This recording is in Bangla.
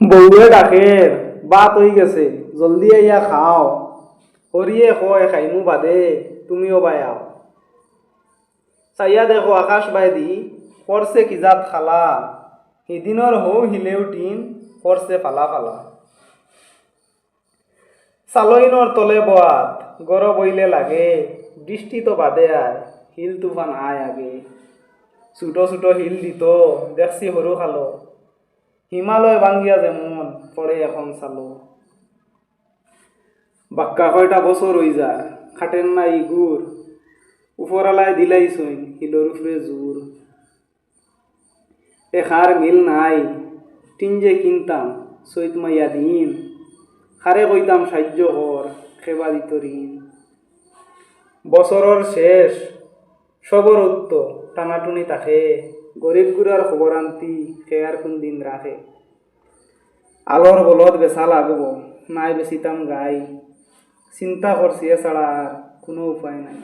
বউয়ে ডাকের বাত হয়ে গেছে, জলদি আইয়া খাও। হরিয়ে কয় খাইমু বাদে, তুমিও বায়াও চাইয়া দেখো আকাশ বাইদি করছে কি জাত খালা? সিদিনৰ হৌ হিলেও টিন করছে ফালা ফালা। চালইনৰ তলে বোৱাত, গৰ বইলে লাগে বৃষ্টি তো বাদে আয় হিল তুফান আয় আগে। ছোট ছোট হিল দিত, দেখছি সৰু খালো। হিমালয় ভাঙ্গিয়া যেমন পড়ে এখন চালো। বাক্কা কয়টা বছর হই যায়, খাটেন নাই গুড় উপরালায় দিলাইছইন হিলোর উপরে জোর এখার মিল নাই, টিন যে কিনতাম, চৈত মাইয়া দিন। খারে কইতাম সাহায্য কর খেবা দিত ঋণ বছরের শেষ সবর উত্তর টানাটুনি তাকে গরিব গুড়ার খবর আনতি খেয়ার কোন দিন রাখে আলোর বলদ বেচা লাগব, নাই বেচিতাম গাই। চিন্তা করছি এছাড়া আর কোনো উপায় নাই।